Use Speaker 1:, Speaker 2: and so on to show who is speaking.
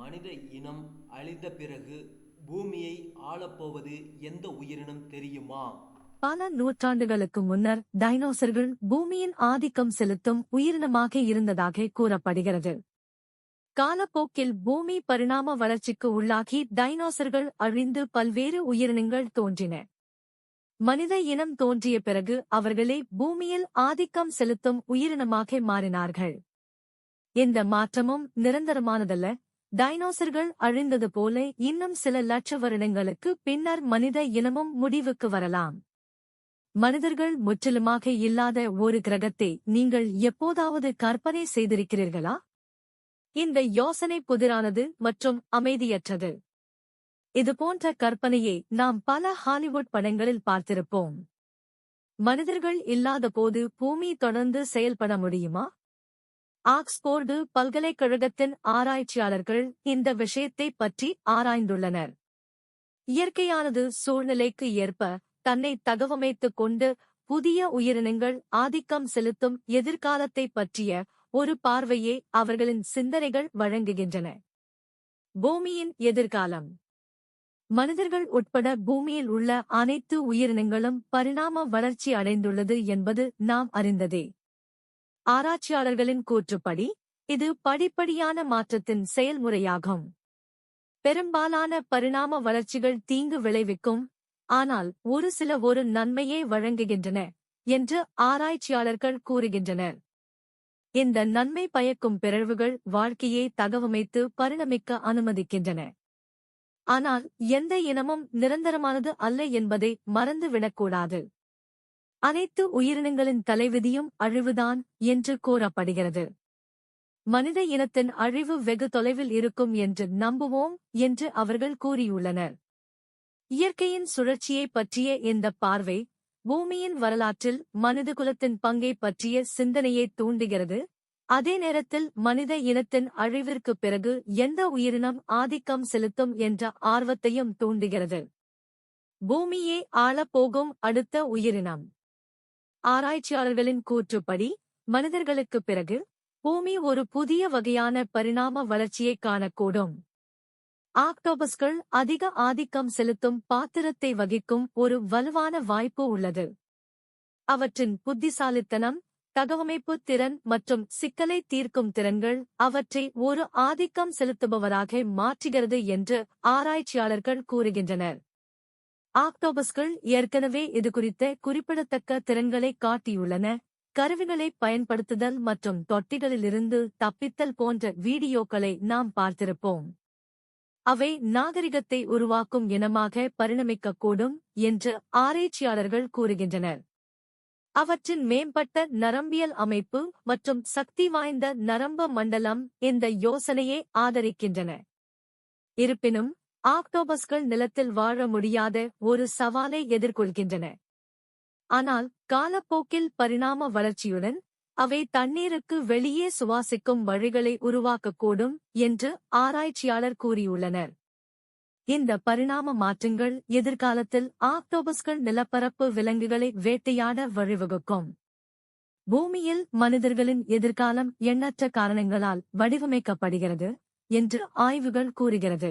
Speaker 1: மனித இனம் அழிந்த பிறகு பூமியை ஆளப்போவது எந்த உயிரினம் தெரியுமா?
Speaker 2: பல நூற்றாண்டுகளுக்கு முன்னர் டைனோசர்கள் பூமியின் ஆதிக்கம் செலுத்தும் உயிரினமாக இருந்ததாக கூறப்படுகிறது. காலப்போக்கில் பூமி பரிணாம வளர்ச்சிக்கு உள்ளாகி டைனோசர்கள் அழிந்து பல்வேறு உயிரினங்கள் தோன்றின. மனித இனம் தோன்றிய பிறகு அவர்களே பூமியில் ஆதிக்கம் செலுத்தும் உயிரினமாக மாறினார்கள். இந்த மாற்றமும் நிரந்தரமானதல்ல டைனோசர்கள் அழிந்தது போல இன்னும் சில லட்ச வருடங்களுக்கு பின்னர் மனித இனமும் முடிவுக்கு வரலாம். மனிதர்கள் முற்றிலுமாக இல்லாத ஒரு கிரகத்தை நீங்கள் எப்போதாவது கற்பனை செய்திருக்கிறீர்களா? இந்த யோசனை புதிரானது மற்றும் அமைதியற்றது. இதுபோன்ற கற்பனையை நாம் பல ஹாலிவுட் படங்களில் பார்த்திருப்போம். மனிதர்கள் இல்லாதபோது பூமி தொடர்ந்து செயல்பட முடியுமா? ஆக்ஸ்போர்டு பல்கலைக்கழகத்தின் ஆராய்ச்சியாளர்கள் இந்த விஷயத்தை பற்றி ஆராய்ந்துள்ளனர். இயற்கையானது சூழ்நிலைக்கு ஏற்ப தன்னை தகவமைத்துக் கொண்டு புதிய உயிரினங்கள் ஆதிக்கம் செலுத்தும் எதிர்காலத்தை பற்றிய ஒரு பார்வையே அவர்களின் சிந்தனைகள் வழங்குகின்றன. பூமியின் எதிர்காலம். மனிதர்கள் உட்பட பூமியில் உள்ள அனைத்து உயிரினங்களும் பரிணாம வளர்ச்சி அடைந்துள்ளது என்பது நாம் அறிந்ததே. ஆராய்ச்சியாளர்களின் கூற்றுப்படி இது படிப்படியான மாற்றத்தின் செயல்முறையாகும். பெரும்பாலான பரிணாம வளர்ச்சிகள் தீங்கு விளைவிக்கும் ஆனால் ஒரு சில ஒரு நன்மையே வழங்குகின்றன என்று ஆராய்ச்சியாளர்கள் கூறுகின்றனர். இந்த நன்மை பயக்கும் பிறழ்வுகள் வாழ்க்கையை தகவமைத்து பரிணமிக்க அனுமதிக்கின்றன. ஆனால் எந்த இனமும் நிரந்தரமானது அல்ல என்பதை மறந்துவிடக்கூடாது. அனைத்து உயிரினங்களின் தலைவிதியும் அழிவுதான் என்று கூறப்படுகிறது. மனித இனத்தின் அழிவு வெகு தொலைவில் இருக்கும் என்று நம்புவோம் என்று அவர்கள் கூறியுள்ளனர். இயற்கையின் சுழற்சியை பற்றிய இந்த பார்வை பூமியின் வரலாற்றில் மனிதகுலத்தின் பங்கை பற்றிய சிந்தனையை தூண்டுகிறது. அதே நேரத்தில் மனித இனத்தின் அழிவிற்குப் பிறகு எந்த உயிரினம் ஆதிக்கம் செலுத்தும் என்ற ஆர்வத்தையும் தூண்டுகிறது. பூமியே ஆளப்போகும் அடுத்த உயிரினம். ஆராய்ச்சியாளர்களின் கூற்றுப்படி மனிதர்களுக்குப் பிறகு பூமி ஒரு புதிய வகையான பரிணாம வளர்ச்சியைக் காணக்கூடும். ஆக்டோபஸ்கள் அதிக ஆதிக்கம் செலுத்தும் பாத்திரத்தை வகிக்கும் ஒரு வலுவான வாய்ப்பு உள்ளது. அவற்றின் புத்திசாலித்தனம் தகவமைப்பு திறன் மற்றும் சிக்கலை தீர்க்கும் திறன்கள் அவற்றை ஒரு ஆதிக்கம் செலுத்துபவராக மாற்றுகிறது என்று ஆராய்ச்சியாளர்கள் கூறுகின்றனர். ஆக்டோபஸ்கள் ஏற்கனவே இதுகுறித்த குறிப்பிடத்தக்க திறன்களை காட்டியுள்ளன. கருவிகளை பயன்படுத்துதல் மற்றும் தொட்டிகளிலிருந்து தப்பித்தல் போன்ற வீடியோக்களை நாம் பார்த்திருப்போம். அவை நாகரிகத்தை உருவாக்கும் இனமாக பரிணமிக்கக்கூடும் என்று ஆராய்ச்சியாளர்கள் கூறுகின்றனர். அவற்றின் மேம்பட்ட நரம்பியல் அமைப்பு மற்றும் சக்தி வாய்ந்த நரம்ப மண்டலம் இந்த யோசனையை ஆதரிக்கின்றன. இருப்பினும் ஆக்டோபஸ்கள் நிலத்தில் வாழ முடியாத ஒரு சவாலை எதிர்கொள்கின்றன. ஆனால் காலப்போக்கில் பரிணாம வளர்ச்சியுடன் அவை தண்ணீருக்கு வெளியே சுவாசிக்கும் வழிகளை உருவாக்கக்கூடும் என்று ஆராய்ச்சியாளர் கூறியுள்ளனர். இந்த பரிணாம மாற்றங்கள் எதிர்காலத்தில் ஆக்டோபஸ்கள் நிலப்பரப்பு விலங்குகளை வேட்டையாட வழிவகுக்கும். பூமியில் மனிதர்களின் எதிர்காலம் எண்ணற்ற காரணங்களால் வடிவமைக்கப்படுகிறது என்று ஆய்வுகள் கூறுகிறது.